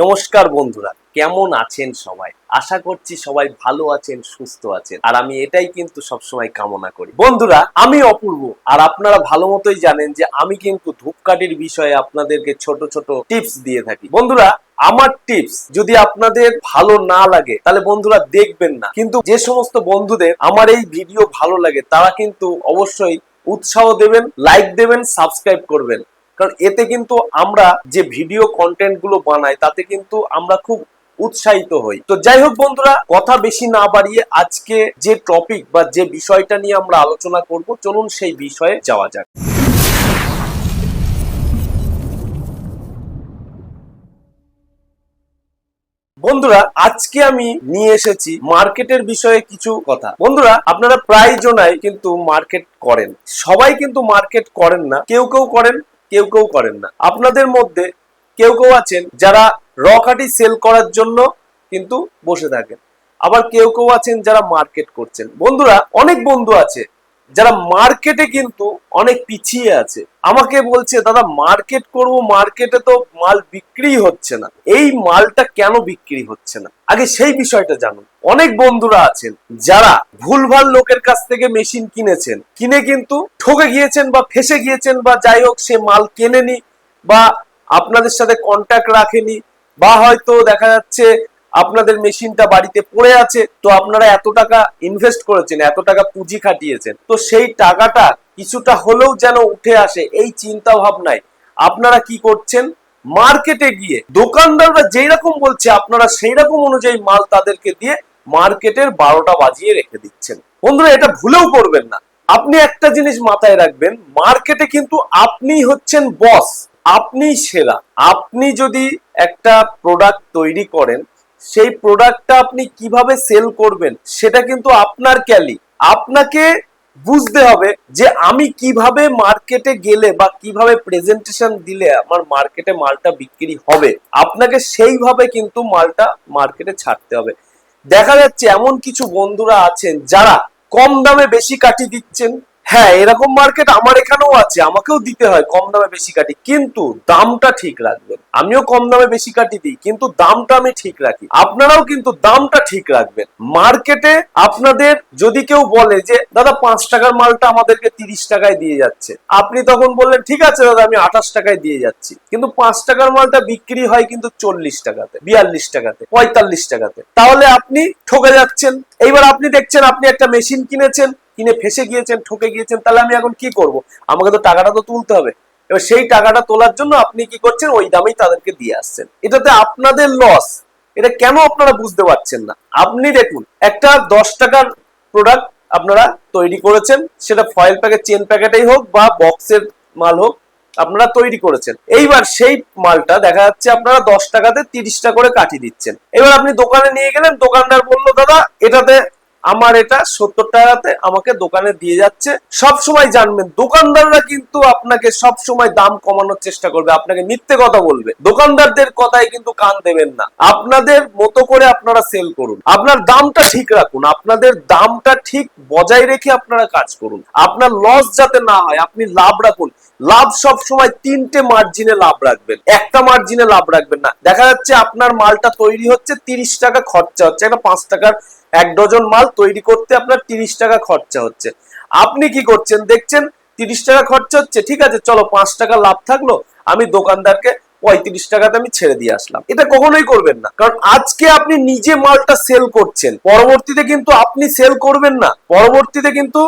নমস্কার বন্ধুরা, কেমন আছেন সবাই? আশা করছি সবাই ভালো আছেন, সুস্থ আছেন। আর আমি এটাই কিন্তু সবসময় কামনা করি। বন্ধুরা, আমি অপূর্ব। আর আপনারা ভালো মতোই জানেন যে আমি কিন্তু ধূপকাঠির বিষয়ে আপনাদেরকে ছোট ছোট টিপস দিয়ে থাকি। বন্ধুরা, আমার টিপস যদি আপনাদের ভালো না লাগে, তাহলে বন্ধুরা দেখবেন না। কিন্তু যে সমস্ত বন্ধুদের আমার এই ভিডিও ভালো লাগে, তারা কিন্তু অবশ্যই উৎসাহ দেবেন লাইক দেবেন সাবস্ক্রাইব করবেন। কারণ এতে কিন্তু আমরা যে ভিডিও কন্টেন্টগুলো বানাই, তাতে কিন্তু আমরা খুব উৎসাহিত হই। তো যাই হোক বন্ধুরা, কথা বেশি না বাড়িয়ে আজকে যে টপিক বা যে বিষয়টা নিয়ে আমরা আলোচনা করব, চলুন সেই বিষয়ে যাওয়া যাক। বন্ধুরা, আজকে আমি নিয়ে এসেছি মার্কেটের বিষয়ে কিছু কথা। বন্ধুরা, আপনারা প্রায় জনাই কিন্তু মার্কেট করেন। সবাই কিন্তু মার্কেট করেন না, কেউ কেউ করেন কেউ কেউ করেন না। আপনাদের মধ্যে কেউ কেউ আছেন যারা রকাটি সেল করার জন্য কিন্তু বসে থাকেন। আবার কেউ কেউ আছেন যারা মার্কেট করছেন। বন্ধুরা, অনেক বন্ধু আছে যারা মার্কেটে কিন্তু অনেক পিছিয়ে আছে। আমাকে বলছে, দাদা মার্কেট করব মার্কেটে তো মাল বিক্রি হচ্ছে না। এই মালটা কেন বিক্রি হচ্ছে না? আগে সেই বিষয়টা জানুন। অনেক বন্ধুরা আছেন, যারা ভুলভাল লোকের কাছ থেকে মেশিন কিনেছেন। কিনে কিন্তু ঠকে গিয়েছেন বা ফেসে গিয়েছেন বা যাই হোক, সে মাল কেনেনি বা আপনাদের সাথে কন্ট্যাক্ট রাখেনি বা হয়তো দেখা যাচ্ছে আপনাদের মেশিনটা বাড়িতে পড়ে আছে, তো আপনারা এত টাকা ইনভেস্ট করেছেন, এত টাকা পুঁজি খাটিয়েছেন। তো সেই টাকাটা কিছুটা হলেও যেন উঠে আসে, এই চিন্তা ভাবনায় আপনারা কি করছেন? মার্কেটে গিয়ে, দোকানদাররা যেই রকম বলছে, আপনারা সেই রকম অনুযায়ী মাল তাদেরকে দিয়ে মার্কেটের বারোটা বাজিয়ে রেখে দিচ্ছেন। বন্ধুরা, এটা ভুলেও করবেন না। আপনি একটা জিনিস মাথায় রাখবেন, মার্কেটে কিন্তু আপনি হচ্ছেন বস আপনি সেরা। আপনি যদি একটা প্রোডাক্ট তৈরি করেন সেই প্রোডাক্টটা আপনি কীভাবে সেল করবেন, সেটা কিন্তু আপনার ক্যালি। আপনাকে বুঝতে হবে যে আমি কীভাবে মার্কেটে গেলে বা কীভাবে প্রেজেন্টেশন দিলে আমার মার্কেটে মালটা বিক্রি হবে। আপনাকে সেইভাবে কিন্তু মালটা মার্কেটে ছাড়তে হবে। দেখা যাচ্ছে এমন কিছু বন্ধুরা আছেন যারা কম দামে বেশি কাটি দিচ্ছেন হ্যাঁ এরকম মার্কেট আমার এখানেও আছে, আমাকেও দিতে হয় কম দামে বেশি কাটি, কিন্তু দামটা ঠিক রাখবেন। আমিও কম দামে বেশি কাটি দিই, কিন্তু দামটা আমি ঠিক রাখি। আপনারাও কিন্তু দামটা ঠিক রাখবেন। মার্কেটে আপনাদের যদি কেউ বলে যে, দাদা, পাঁচ টাকার মালটা আমাদেরকে তিরিশ টাকায় দিয়ে যাচ্ছে। আপনি তখন বললেন, ঠিক আছে দাদা, আমি আঠাশ টাকায় দিয়ে যাচ্ছি। কিন্তু পাঁচ টাকার মালটা বিক্রি হয় কিন্তু চল্লিশ টাকাতে, বিয়াল্লিশ টাকাতে, পঁয়তাল্লিশ টাকাতে। তাহলে আপনি ঠকে যাচ্ছেন। এইবার আপনি দেখছেন, আপনি একটা মেশিন কিনেছেন। কিনে ফেসে গিয়েছেন, ঠকে গিয়েছেন, তাহলে আমি এখন কি করব? আমাকে তো টাকাটা তো তুলতে হবে। এবার সেই টাকাটা তোলার জন্য আপনি কি করছেন? ওই দামেই তাদেরকে দিয়ে আসছেন। এটাতে আপনাদের লস এটা কেন আপনারা বুঝতে পারছেন না? আপনি দেখুন, একটা দশ টাকার প্রোডাক্ট আপনারা তৈরি করেছেন, সেটা ফয়েল প্যাকেট চেন প্যাকেটেই হোক বা বক্সের মাল হোক, আপনারা তৈরি করেছেন। এইবার সেই মালটা দেখা যাচ্ছে আপনারা দশ টাকাতে তিরিশটা করে কাটি দিচ্ছেন। এবার আপনি দোকানে নিয়ে গেলেন, দোকানদার বলল, দাদা, এটাতে আমার এটা সত্তর টাকাতে আমাকে দোকানে দিয়ে যাচ্ছে। সব সময় জানবেন, দোকানদাররা কিন্তু আপনাকে সব সময় দাম কমানোর চেষ্টা করবে, আপনাকে মিথ্যে কথা বলবে। দোকানদারদের কথায় কিন্তু কান দেবেন না। আপনাদের মতো করে আপনারা সেল করুন। আপনার দামটা ঠিক রাখুন। আপনাদের দামটা ঠিক বজায় রেখে আপনারা কাজ করুন। আপনার লস যাতে না হয়, আপনি লাভ রাখুন। লাভ সব সময় তিনটে মার্জিনে লাভ রাখবেন। একটা মার্জিনে লাভ রাখবেন না। দেখা যাচ্ছে আপনার মালটা তৈরি হচ্ছে তিরিশ টাকা খরচা হচ্ছে, একটা পাঁচ টাকার এক ডজন মাল তৈরি করতে আপনার তিরিশ টাকা খরচা হচ্ছে। আপনি কি করছেন? দেখছেন, তিরিশ টাকা খরচা হচ্ছে। ঠিক আছে, চলো পাঁচ টাকা লাভ থাকল, আমি দোকানদারকে পঁয়ত্রিশ টাকাতে আমি ছেড়ে দিয়ে আসলাম। এটা কখনোই করবেন না। কারণ আজকে আপনি নিজে মালটা সেল করছেন। পরবর্তীতে কিন্তু আপনি সেল করবেন না। পরবর্তীতে কিন্তু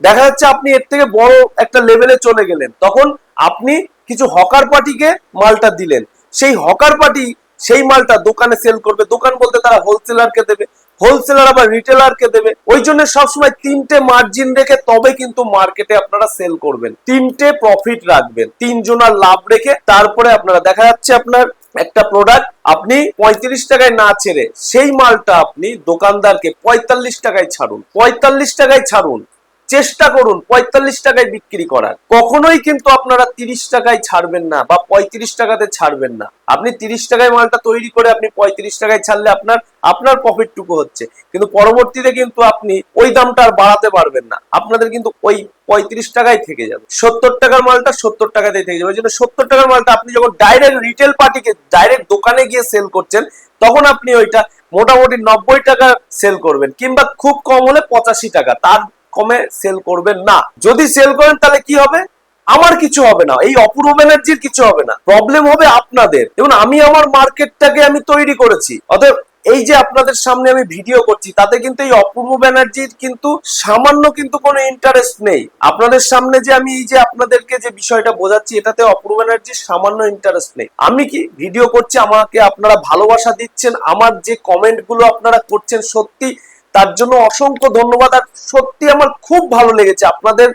দেখা যাচ্ছে আপনি এর থেকে বড় একটা লেভেলে চলে গেলেন। তখন আপনি কিছু হকার পার্টিকে মালটা দিলেন। সেই হকার পার্টি সেই মালটা দোকানে সেল করবে। দোকান বলতে তারা হোলসেলারকে দেবে। হোলসেলার আবার রিটেলারকে দেবে। ওই জন্য সবসময় তিনটে মার্জিন রেখে তবে কিন্তু মার্কেটে আপনারা সেল করবেন। তিনটে প্রফিট রাখবেন। তিনজনার লাভ রেখে তারপরে আপনারা, দেখা যাচ্ছে আপনার একটা প্রোডাক্ট আপনি পঁয়ত্রিশ টাকায় না ছেড়ে সেই মালটা আপনি দোকানদারকে পঁয়তাল্লিশ টাকায় ছাড়ুন। পঁয়তাল্লিশ টাকায় ছাড়ুন। চেষ্টা করুন পঁয়তাল্লিশ টাকায় বিক্রি করার। কখনোই কিন্তু আপনারা তিরিশ টাকায় ছাড়বেন না বা পঁয়ত্রিশ টাকাতে ছাড়বেন না। আপনি তিরিশ টাকায় মালটা তৈরি করে আপনি পঁয়ত্রিশ টাকায় ছাড়লে আপনার আপনার প্রফিটটুকু হচ্ছে। কিন্তু পরবর্তীতে কিন্তু আপনি ওই দামটা আর বাড়াতে পারবেন না। আপনাদের কিন্তু ওই পঁয়ত্রিশ টাকায় থেকে যাবে। সত্তর টাকার মালটা সত্তর টাকাতেই থেকে যাবে। ওই জন্য সত্তর টাকার মালটা আপনি যখন ডাইরেক্ট রিটেল পার্টিকে ডাইরেক্ট দোকানে গিয়ে সেল করছেন, তখন আপনি ওইটা মোটামুটি নব্বই টাকা সেল করবেন কিংবা খুব কম হলে পঁচাশি টাকা। তার কমে সেল করবেন না। যদি সেল করেন তাহলে কি হবে? আমার কিছু হবে না। এই অপূর্ব ব্যানার্জির কিছু হবে না। প্রবলেম হবে আপনাদের। এবং আমি আমার মার্কেটটাকে আমি তৈরি করেছি। অতএব এই যে আপনাদের সামনে আমি ভিডিও করছি, তাতে কিন্তু এই অপূর্ব ব্যানার্জির কিন্তু সামান্য কিন্তু কোনো ইন্টারেস্ট নেই। আপনাদের সামনে যে আমি এই যে আপনাদেরকে যে বিষয়টা বোঝাচ্ছি, এটাতে অপূর্ব ব্যানার্জির সামান্য ইন্টারেস্ট নেই। আমি কি ভিডিও করছি? আমাকে আপনারা ভালোবাসা দিচ্ছেন? আমার যে কমেন্টগুলো আপনারা করছেন সত্যি তার জন্য অসংখ্য ধন্যবাদ। আর সত্যি আমার খুব ভালো লেগেছে আপনাদের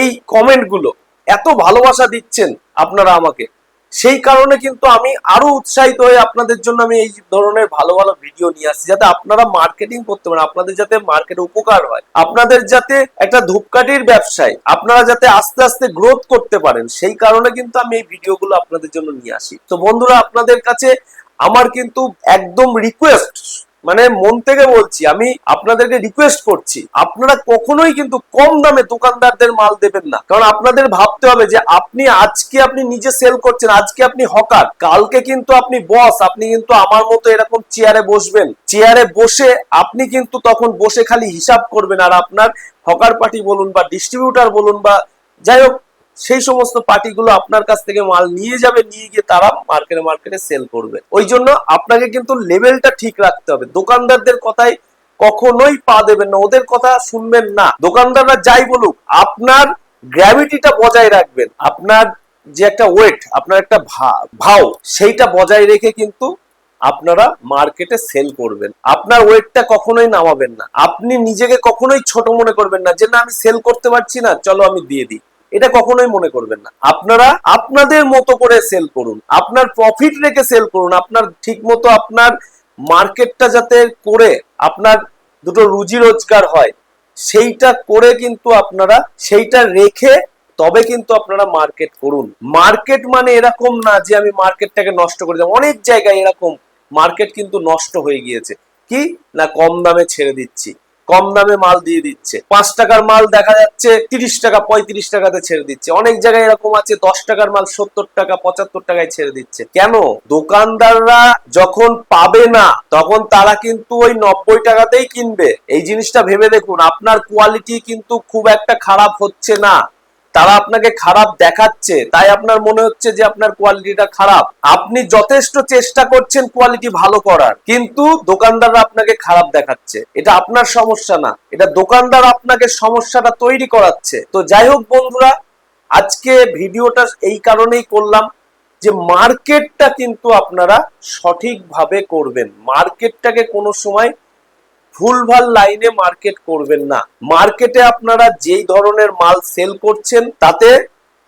এই কমেন্টগুলো এত ভালোবাসা দিচ্ছেন আপনারা আমাকে। সেই কারণে কিন্তু আমি আরও উৎসাহিত হয়ে আপনাদের জন্য আমি এই ধরনের ভালো ভালো ভিডিও নিয়ে আসছি, যাতে আপনারা মার্কেটিং করতে পারেন, আপনাদের যাতে মার্কেটে উপকার হয়। আপনাদের যাতে একটা ধূপকাঠির ব্যবসায় আপনারা যাতে আস্তে আস্তে গ্রোথ করতে পারেন, সেই কারণে কিন্তু আমি এই ভিডিওগুলো আপনাদের জন্য নিয়ে আসি। তো বন্ধুরা, আপনাদের কাছে আমার কিন্তু একদম রিকোয়েস্ট মানে মন থেকে বলছি, আমি আপনাদেরকে রিকোয়েস্ট করছি, আপনারা কখনোই কিন্তু কম দামে দোকানদারদের মাল দেবেন না। কারণ আপনাদের ভাবতে হবে যে আপনি আজকে আপনি নিজে সেল করছেন, আজকে আপনি হকার, কালকে কিন্তু আপনি বস আপনি কিন্তু আমার মতো এরকম চেয়ারে বসবেন। চেয়ারে বসে আপনি কিন্তু তখন বসে খালি হিসাব করবেন আর আপনার হকার পার্টি বলুন বা ডিস্ট্রিবিউটার বলুন বা যাই হোক সেই সমস্ত পার্টিগুলো আপনার কাছ থেকে মাল নিয়ে যাবে, নিয়ে গিয়ে তারা মার্কেটে মার্কেটে সেল করবে। ওই জন্য আপনাকে কিন্তু লেভেলটা ঠিক রাখতে হবে। দোকানদারদের কথায় কখনোই পা দেবেন না, ওদের কথা শুনবেন না। দোকানদাররা যাই বলুক, আপনার গ্র্যাভিটিটা বজায় রাখবেন। আপনার যে একটা ওয়েট আপনার একটা ভাও, সেইটা বজায় রেখে কিন্তু আপনারা মার্কেটে সেল করবেন। আপনার ওয়েটটা কখনোই নামাবেন না। আপনি নিজেকে কখনোই ছোট মনে করবেন না যে, না, আমি সেল করতে পারছি না, চলো আমি দিয়ে দিই। এটা কখনোই মনে করবেন না। আপনারা আপনাদের মতো করে সেল করুন। আপনার প্রফিট রেখে সেল করুন। আপনার ঠিক মতো আপনার মার্কেটটা যাতে করে আপনার দুটো রুজি রোজগার হয়, সেইটা করে কিন্তু আপনারা, সেইটা রেখে তবে কিন্তু আপনারা মার্কেট করুন। মার্কেট মানে এরকম না যে আমি মার্কেটটাকে নষ্ট করে দেবো। অনেক জায়গায় এরকম মার্কেট কিন্তু নষ্ট হয়ে গিয়েছে। কি? না, কম দামে ছেড়ে দিচ্ছি। কম দামে মাল দিয়ে দিচ্ছে। পাঁচ টাকার মাল দেখা যাচ্ছে, তিরিশ টাকা, পঁয়ত্রিশ টাকাতে ছেড়ে দিচ্ছে। অনেক জায়গায় এরকম আছে, দশ টাকার মাল সত্তর টাকা, পঁচাত্তর টাকায় ছেড়ে দিচ্ছে। কেন? দোকানদাররা যখন পাবে না, তখন তারা কিন্তু ওই নব্বই টাকাতেই কিনবে। এই জিনিসটা ভেবে দেখুন, আপনার কোয়ালিটি কিন্তু খুব একটা খারাপ হচ্ছে না। তারা আপনাকে খারাপ দেখাচ্ছে, তাই আপনার মনে হচ্ছে যে আপনার কোয়ালিটিটা খারাপ। আপনি যথেষ্ট চেষ্টা করছেন কোয়ালিটি ভালো করার, কিন্তু দোকানদাররা আপনাকে খারাপ দেখাচ্ছে। এটা আপনার সমস্যা না, এটা দোকানদার আপনাকে সমস্যাটা তৈরি করাচ্ছে। তো যাই হোক বন্ধুরা, আজকে ভিডিওটা এই কারণেই করলাম যে মার্কেটটা কিন্তু আপনারা সঠিকভাবে করবেন। মার্কেটটাকে কোনো সময় ভুলভাল লাইনে মার্কেট করবেন না। মার্কেটে আপনারা যেই ধরনের মাল সেল করছেন, তাতে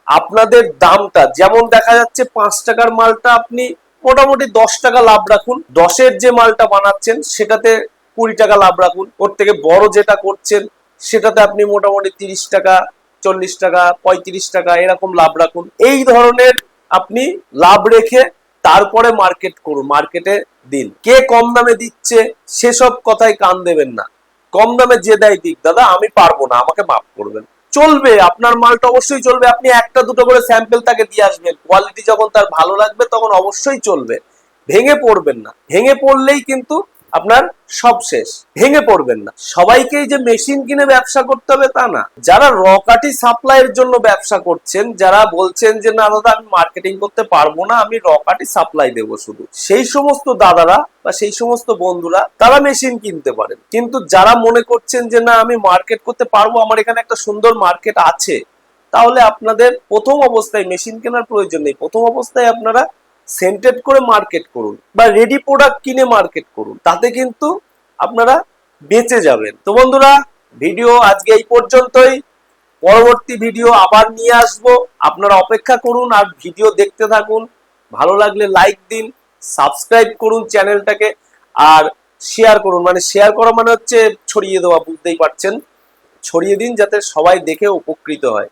আপনাদের দামটা, যেমন দেখা যাচ্ছে পাঁচ টাকার মালটা আপনি মোটামুটি দশ টাকা লাভ রাখুন, দশের যে মালটা বানাচ্ছেন, সেটাতে কুড়ি টাকা লাভ রাখুন। ওর থেকে বড় যেটা করছেন, সেটাতে আপনি মোটামুটি তিরিশ টাকা, চল্লিশ টাকা, পঁয়ত্রিশ টাকা এরকম লাভ রাখুন। এই ধরনের আপনি লাভ রেখে তারপরে মার্কেট করুন মার্কেটে দিন। কে কম দামে দিচ্ছে, সেসব কথায় কান দেবেন না। কম দামে যে দেয় দিক, দাদা, আমি পারব না, আমাকে মাফ করবেন। চলবে, আপনার মালটা অবশ্যই চলবে, আপনি একটা দুটো করে স্যাম্পেল তাকে দিয়ে আসবেন। কোয়ালিটি যখন তার ভালো লাগবে, তখন অবশ্যই চলবে। ভেঙে পড়বেন না। ভেঙে পড়লেই কিন্তু আপনার সব শেষ। ভেঙে পড়বেন না। সবাইকেই যে মেশিন কিনে ব্যবসা করতে হবে তা না। যারা রকাটি সাপ্লাইয়ের জন্য ব্যবসা করছেন, যারা বলছেন যে, না দাদা, আমি মার্কেটিং করতে পারব না, আমি রকাটি সাপ্লাই দেবো শুধু। সেই সমস্ত দাদারা বা সেই সমস্ত বন্ধুরা, তারা মেশিন কিনতে পারেন। কিন্তু যারা মনে করছেন যে, না, আমি মার্কেট করতে পারব, আমার এখানে একটা সুন্দর মার্কেট আছে, তাহলে আপনাদের প্রথম অবস্থায় মেশিন কেনার প্রয়োজন নেই। প্রথম অবস্থায় আপনারা সেন্টেড করে মার্কেট করুন বা রেডি প্রোডাক্ট কিনে মার্কেট করুন, তাতে কিন্তু আপনারা বেঁচে যাবেন। তো বন্ধুরা ভিডিও আজকে এই পর্যন্তই। পরবর্তী ভিডিও আবার নিয়ে আসব। আপনারা অপেক্ষা করুন আর ভিডিও দেখতে থাকুন। ভালো লাগলে লাইক দিন সাবস্ক্রাইব করুন চ্যানেলটাকে আর শেয়ার করুন। মানে শেয়ার করা মানে হচ্ছে ছড়িয়ে দেওয়া, বুঝতেই পারছেন? ছড়িয়ে দিন যাতে সবাই দেখে উপকৃত হয়।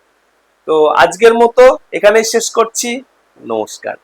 তো আজকের মতো এখানেই শেষ করছি। নমস্কার।